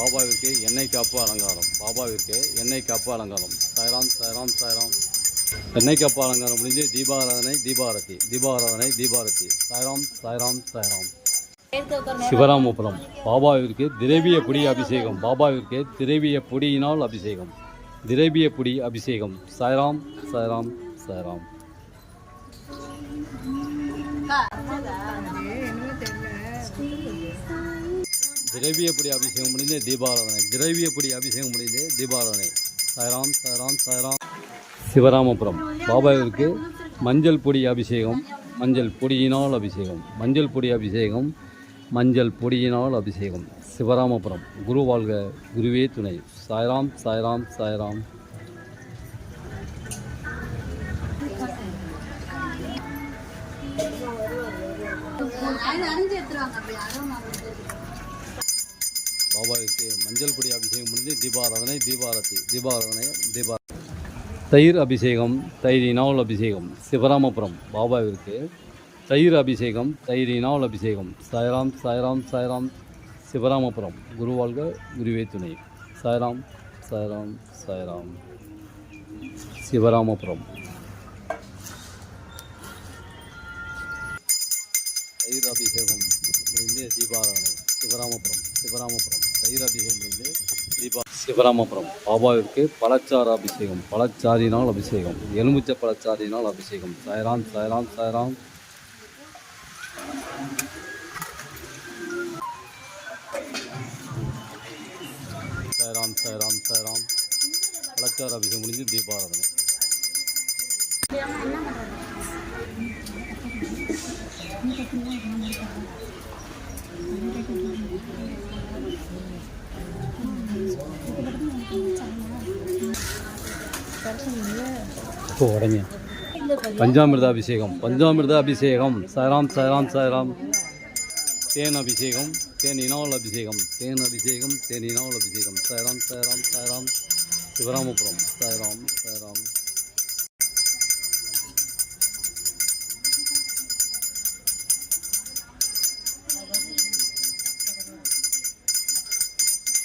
பாபாவிற்கு எண்ணெய் காப்பு அலங்காரம். பாபாவிற்கு எண்ணெய் காப்பு அலங்காரம். சாய்ராம் சாய்ராம் சாய்ராம் எண்ணெய் காப்பு அலங்காரம் முடிஞ்சு தீபாராதனை தீபாரதி. தீபாராதனை தீபாரதி. சாய்ராம் சாய்ராம் சாய்ராம் சிவராமபுரம். பாபாவிற்கு திரவிய பொடி அபிஷேகம். பாபாவிற்கு திரவிய பொடியினால் அபிஷேகம். திரவிய பொடி அபிஷேகம். சாய்ராம் சாய்ராம் சாய்ராம் திரவியப்படி அபிஷேகம் முடிந்து தீபாராதனை. திரவியப்படி அபிஷேகம் முடிந்து தீபாராதனை. சாய்ராம் சாய்ராம் சாய்ராம். சிவராமபுரம். பாபாவிற்கு மஞ்சள் பொடி அபிஷேகம் மஞ்சள் பொடியினால் அபிஷேகம் மஞ்சள் பொடி அபிஷேகம் மஞ்சள் பொடியினால் அபிஷேகம். சிவராமபுரம். குரு வாழ்க குருவே துணை. சாய்ராம் சாய்ராம் சாய்ராம். பாபாவிற்கு மஞ்சள் பொடி அபிஷேகம் முடிந்து தீபாராதனை தீபாரதி தீபாராதனை தீபா தயிர் அபிஷேகம் தயிரினால் அபிஷேகம் சிவராமபுரம் பாபாவிற்கு தயிர் அபிஷேகம் தயிரினால் அபிஷேகம். சாய்ராம் சாய்ராம் சாய்ராம் சிவராமபுரம். குருவாழ்க குருவே துணை. சாய்ராம் சாய்ராம் சாய்ராம் சிவராமபுரம். தயிர் அபிஷேகம் முடிந்து தீபாராதனை சிவராமபுரம். சிவராமபுரம் தயிர் தீபா சிவராமபுரம் பாபாவிற்கு பழச்சாறு அபிஷேகம் பழச்சாரினால் அபிஷேகம் எலுமிச்சை பழச்சாரினால் அபிஷேகம். சாய்ராம் சாய்ராம் சாய்ராம். சாய்ராம் சாய்ராம் சாய்ராம். பழச்சாறு அபிஷேகம் முடிஞ்சு தீபாராதனை. என்ன பண்ணுறது பஞ்சாமிர்த அபிஷேகம் பஞ்சாமிர்த அபிஷேகம் சாய்ராம் சாய்ராம் சாய்ராம் தேன் அபிஷேகம் தேன் இனாவல் அபிஷேகம் தேன் அபிஷேகம் தேன் இனாவல் அபிஷேகம் சாய்ராம் சாய்ராம் சாய்ராம் சிவராமபுரம் சாய்ராம் சாய்ராம்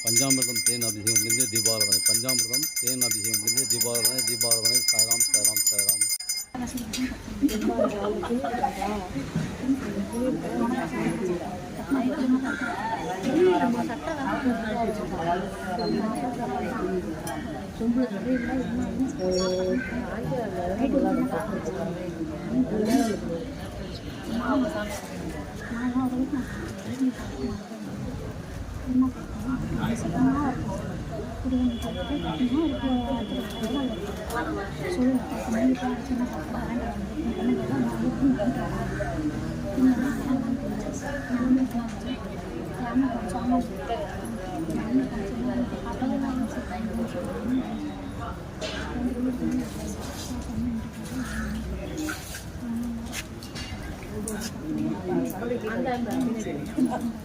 பஞ்சாமிர்தம் தேன் அபிஷேகம் முடிந்து தீபாராதனை. பஞ்சாமிர்தம் தேன் அபிஷேகம் முடிந்து தீபாராதனை தீபாராதனை சாய்ராம் சாய்ராம்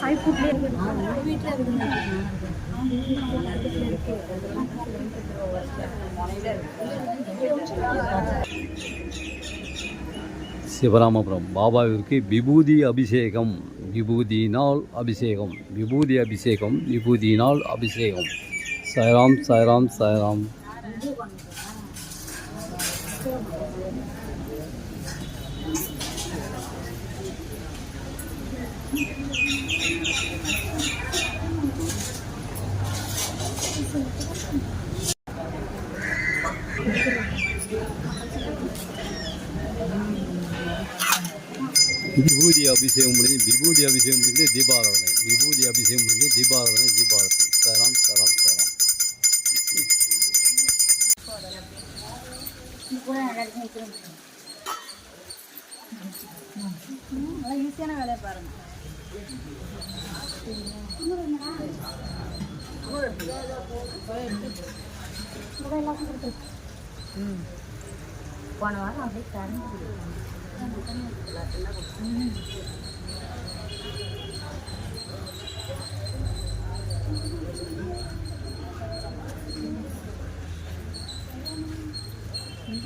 சைட் ஃபுட்லேயே இருக்கு வீட்டில் இருக்குங்க சிவராமபுரம் பாபாவிற்கு விபூதி அபிஷேகம் விபூதியினால் அபிஷேகம் விபூதி அபிஷேகம் விபூதியினால் அபிஷேகம் சாய்ராம் சாய்ராம் சாய்ராம் விபூதி அபிஷேகம் முடிஞ்சு விபூதி அபிஷேகம் முடிஞ்சு தீபாராதனை. விபூதி அபிஷேகம் முடிஞ்சு தீபாராதனை தீபாரதி. சாய்ராம் சாய்ராம் சாய்ராம் கூட நல்லா நல்லா ஈஸியான வேலையை பாருங்க கூட எல்லாத்தையும் போன வாரம் அப்படியே கரண்ட்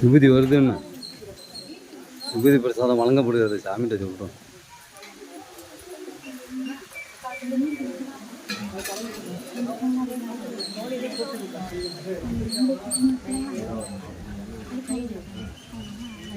விபூதி வருதுன்னு விபூதி பிரசாதம் வழங்கப்படுகிறது சாமிகிட்ட சொல்கிறோம் you.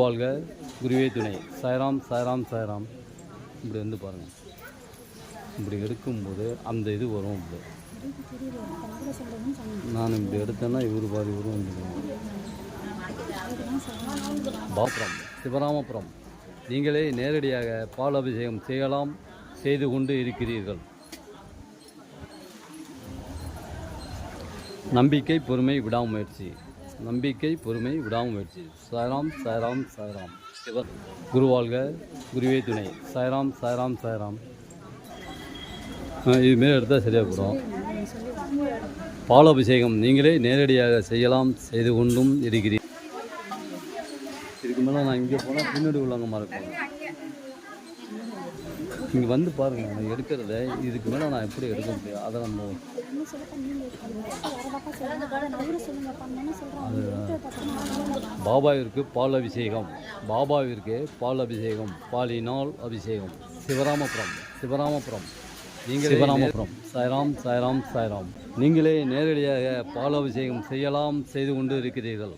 வாழ்க குருவே துணை. சாய்ராம் சாய்ராம் சாய்ராம். இப்படி வந்து பாருங்கள் இப்படி எடுக்கும்போது அந்த இது வரும் இப்படி. நான் இப்படி எடுத்தேன்னா இவர் பாதி இவரும் வந்துடுவாங்க பாபுரம் சிவராமபுரம். நீங்களே நேரடியாக பால் அபிஷேகம் செய்யலாம் செய்து கொண்டு இருக்கிறீர்கள். நம்பிக்கை பொறுமை விடாமுயற்சி. நம்பிக்கை பொறுமை விடாமுயற்சி. சாய்ராம் சாய்ராம் சாய்ராம். சிவ குருவாழ்க குருவே துணை. சாய்ராம் சாய்ராம் சாய்ராம். இதுமாரி எடுத்தால் சரியாக போகிறோம் பாலாபிஷேகம் நீங்களே நேரடியாக செய்யலாம் செய்து கொண்டும் இருக்கிறீர்கள் இதுக்கு மேலே நான் இங்கே போனால் பின்னாடி உள்ளவங்க மறக்கணும் இங்கே வந்து பாருங்கள் நான் எடுக்கிறத இதுக்கு மேலே நான் எப்படி எடுக்க முடியும்? அதை நம்ம பாபாவிற்கு பால் அபிஷேகம் பாபாவிற்கு பால் அபிஷேகம் பாலினால் அபிஷேகம். சிவராமபுரம். சிவராமபுரம். நீங்கள் சிவராமபுரம். சாய்ராம் சாய்ராம் சாய்ராம். நீங்களே நேரடியாக பால் அபிஷேகம் செய்யலாம் செய்து கொண்டு இருக்கிறீர்கள்.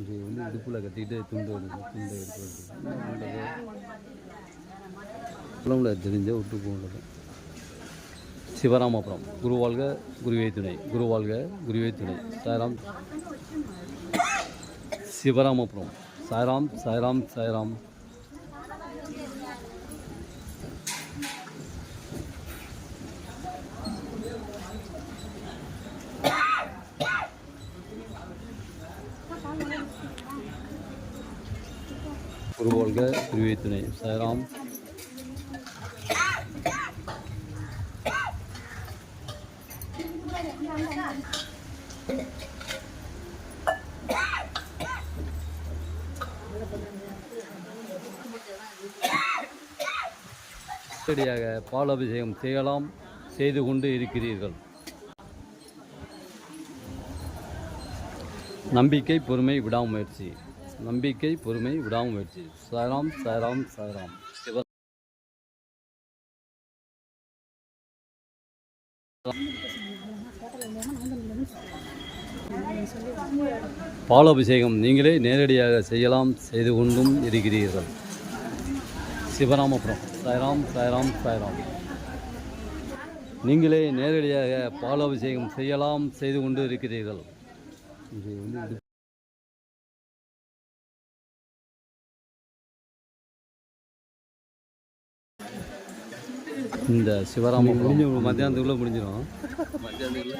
இது வந்து இடுப்பில் கட்டிக்கிட்டு துண்டு எடுத்து துண்டு எடுத்து குளம்ல தெரிஞ்ச விட்டு போகிறது சிவராமபுரம். குருவாழ்க குருவே துணை. குருவாழ்க குருவே துணை. சாய்ராம். சிவராமபுரம். சாய்ராம் சாய்ராம் சாய்ராம். குருவாழ்க குருவே துணை. சாய்ராம். நேரடியாக பால் அபிஷேகம் செய்யலாம் செய்து கொண்டு இருக்கிறீர்கள். நம்பிக்கை பொறுமை விடாமுயற்சி. நம்பிக்கை பொறுமை விடாமுயற்சி. சாராம் சாராம் சாராம் சிவ பால் அபிஷேகம் நீங்களே நேரடியாக செய்யலாம் செய்து கொண்டும் இருக்கிறீர்கள். சிவராமபுரம். சாய்ராம் சாய்ராம் சாய்ராம். நீங்களே நேரடியாக பால் அபிஷேகம் செய்யலாம் செய்து கொண்டு இருக்கிறீர்கள். இது வந்து இது- இந்த சிவராமபுரம். முடிஞ்சு மத்தியானத்துக்குள்ளே முடிஞ்சிடும். மத்தியானத்துக்குள்ளே?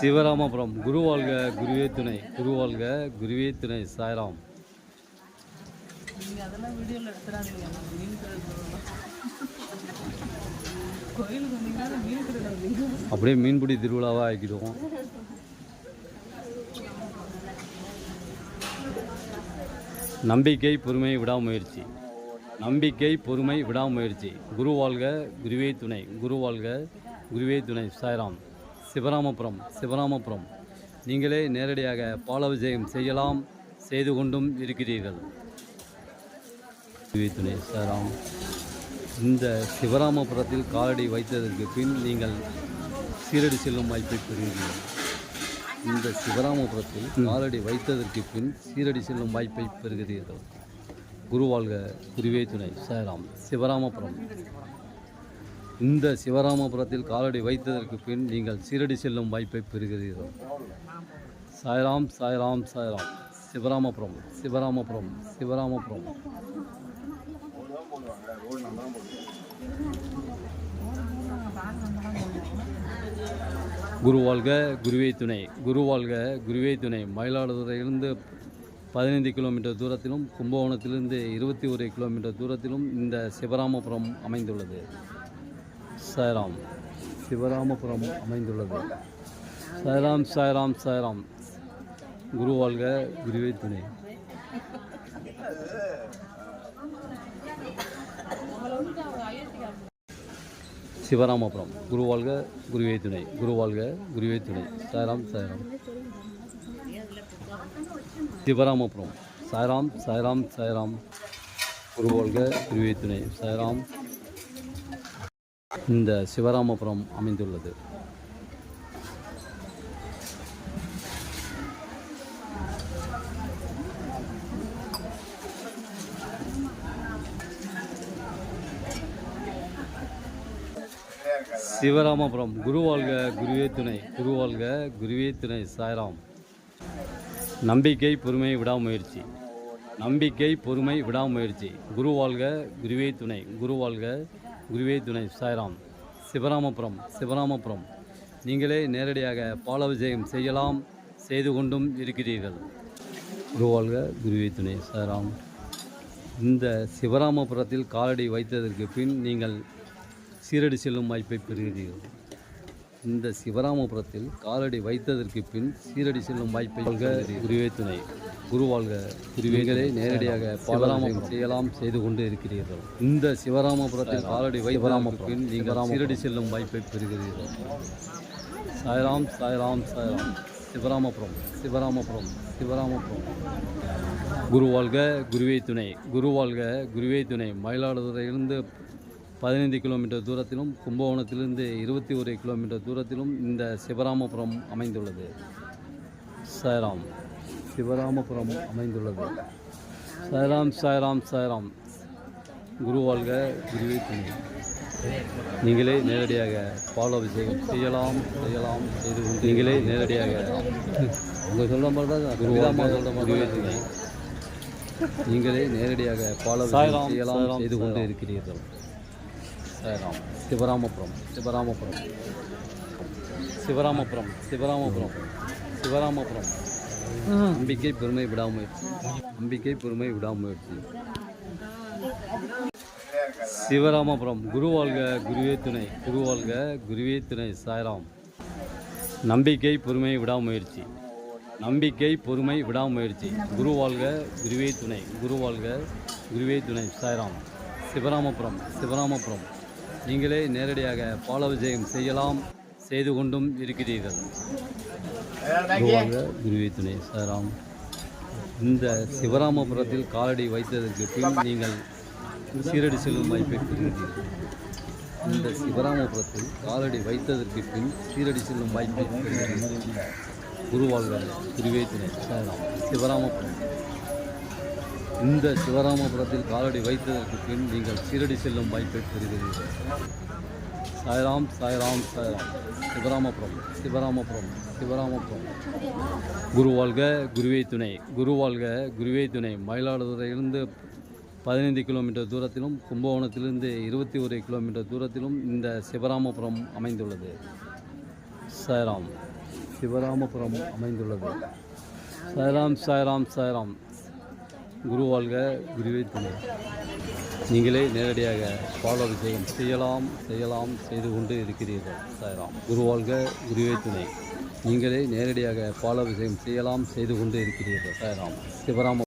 சிவராமபுரம் குருவாழ்க குருவே துணை. குருவாழ்க குருவே துணை சாய்ராம். மீன் அப்படியே மீன்பிடி திருவிழாவாக ஆக்கிடுவோம். நம்பிக்கை பொறுமை விடாமுயற்சி. நம்பிக்கை பொறுமை விடாமுயற்சி. குரு வாழ்க குருவே துணை. குரு வாழ்க குருவே துணை. சாய்ராம். சிவராமபுரம் சிவராமபுரம். நீங்களே நேரடியாக பாலாபிஷேகம் செய்யலாம் செய்து கொண்டும் இருக்கிறீர்கள். குருவே துணை சாய்ராம். இந்த சிவராமபுரத்தில் காலடி வைத்ததற்கு பின் நீங்கள் சீரடி செல்லும் வாய்ப்பை பெறுவீர்கள். இந்த சிவராமபுரத்தில் காலடி வைத்ததற்கு பின் சீரடி செல்லும் வாய்ப்பை பெறுகிறீர்கள். குருவாழ்க குருவே துணை. சாய்ராம். சிவராமபுரம். இந்த சிவராமபுரத்தில் காலடி வைத்ததற்கு பின் நீங்கள் சீரடி செல்லும் வாய்ப்பை பெறுகிறீர்கள். சாய்ராம் சாய்ராம் சாய்ராம். சிவராமபுரம் சிவராமபுரம் சிவராமபுரம். குருவாழ்க குருவே துணை. குருவாழ்க குருவே துணை. மயிலாடுதுறையிலிருந்து பதினைந்து கிலோமீட்டர் தூரத்திலும் கும்பகோணத்திலிருந்து இருபத்தி ஒரு கிலோமீட்டர் தூரத்திலும் இந்த சிவராமபுரம் அமைந்துள்ளது. சாய்ராம். சிவராமபுரம் அமைந்துள்ளது. சாய்ராம் சாய்ராம் சாய்ராம். குரு வாழ்க குருவே துணை. சிவராமபுரம். குரு வாழ்க குருவே துணை. குரு வாழ்க குருவே துணை. சாய்ராம் சாய்ராம். சிவராமபுரம். சாய்ராம் சாய்ராம் சாய்ராம். குரு வாழ்க குருவே துணை சாய்ராம். இந்த சிவராமபுரம் அமைந்துள்ளது. சிவராமபுரம் குருவாழ்க குருவே துணை குரு வாழ்க குருவே துணை சாய்ராம். நம்பிக்கை பொறுமை விடாமுயற்சி. நம்பிக்கை பொறுமை விடாமுயற்சி. குரு வாழ்க குருவே துணை. குரு வாழ்க குருவே துணை. சாய்ராம். சிவராமபுரம் சிவராமபுரம். நீங்களே நேரடியாக பாலாபிஷேகம் செய்யலாம் செய்து கொண்டும் இருக்கிறீர்கள். குரு வாழ்க குருவே துணை. சாய்ராம். இந்த சிவராமபுரத்தில் காலடி வைத்ததற்கு பின் நீங்கள் சீரடி செல்லும் வாய்ப்பை பெறுகிறீர்கள். இந்த சிவராமபுரத்தில் காலடி வைத்ததற்கு பின் சீரடி செல்லும் வாய்ப்பை குருவே துணை. குரு வாழ்க குருவேகளே நேரடியாக பாலராமபுரம் செய்யலாம் செய்து கொண்டு இருக்கிறீர்கள். இந்த சிவராமபுரத்தில் காலடி வைத்ததற்கு பின் நீங்கள் சீரடி செல்லும் வாய்ப்பை பெறுகிறீர்கள். சாய்ராம் சாய்ராம் சாய்ராம். சிவராமபுரம் சிவராமபுரம் சிவராமபுரம். குரு வாழ்க குருவே துணை. குரு வாழ்க குருவே துணை. மயிலாடுதுறையிலிருந்து பதினைந்து கிலோமீட்டர் தூரத்திலும் கும்பகோணத்திலிருந்து இருபத்தி ஒரு கிலோமீட்டர் தூரத்திலும் இந்த சிவராமபுரம் அமைந்துள்ளது. சாய்ராம். சிவராமபுரம் அமைந்துள்ளது. சாய்ராம் சாய்ராம் சாய்ராம். குரு வாழ்க குருவே துணை. நீங்களே நேரடியாக பாலாபிஷேகம் செய்யலாம் செய்யலாம் செய்து கொண்டு நீங்களே நேரடியாக உங்கள் சொல்ல மாதிரி குருவாமா சொல்கிற மாதிரி நீங்களே நேரடியாக பாலாபிஷேகம் செய்யலாம் செய்து கொண்டு இருக்கிறீர்கள். சேகம் சிவராமபுரம் சிவராமபுரம். சிவராமபுரம் சிவராமபுரம் சிவராமபுரம். நம்பிக்கை பெருமை விடாமுயற்சி. நம்பிக்கை பெருமை விடாமுயற்சி. சிவராமபுரம் குரு வாழ்க குருவே துணை. குரு வாழ்க குருவே துணை. சாய்ராம். நம்பிக்கை பொறுமை விடாமுயற்சி. நம்பிக்கை பொறுமை விடாமுயற்சி. குரு வாழ்க குருவே துணை. குரு வாழ்க குருவே துணை. சாய்ராம். சிவராமபுரம் சிவராமபுரம். நீங்களே நேரடியாக பாலாபிஷேகம் செய்யலாம் செய்து கொண்டும் இருக்கிறீர்கள். குரு துணை சாராம் இந்த சிவராமபுரத்தில் காலடி வைத்ததற்கு பின் நீங்கள் சீரடி செல்லும் வாய்ப்பை பெறுகிறீர்கள். இந்த சிவராமபுரத்தில் காலடி வைத்ததற்கு பின் சீரடி செல்லும் வாய்ப்பை பெறுகிறீர்கள். குருவாழ்க குருவே துணை சிவராமபுரம். இந்த சிவராமபுரத்தில் காலடி வைத்ததற்கு பின் நீங்கள் சீரடி செல்லும் வாய்ப்பை பெறுகிறீர்கள். சாய்ராம் சாய்ராம் சாய்ராம். சிவராமபுரம் சிவராமபுரம் சிவராமபுரம். குருவாழ்க குருவே துணை. குருவாழ்க குருவே துணை. மயிலாடுதுறையிலிருந்து பதினைந்து கிலோமீட்டர் தூரத்திலும் கும்பகோணத்திலிருந்து இருபத்தி ஒரு கிலோமீட்டர் தூரத்திலும் இந்த சிவராமபுரம் அமைந்துள்ளது. சாய்ராம். சிவராமபுரம் அமைந்துள்ளது. சாய்ராம் சாய்ராம் சாய்ராம். குரு வாழ்க குருவை துணை நீங்களே நேரடியாக ஃபாலோ அபிஷேகம் செய்யலாம் செய்யலாம் செய்து கொண்டு இருக்கிறீர்கள் சாய்ராம். குரு வாழ்க குருவே துணை நீங்களே நேரடியாக ஃபாலோ விஷயம் செய்யலாம் செய்து கொண்டு இருக்கிறீர்கள் சாய்ராம். சிவராம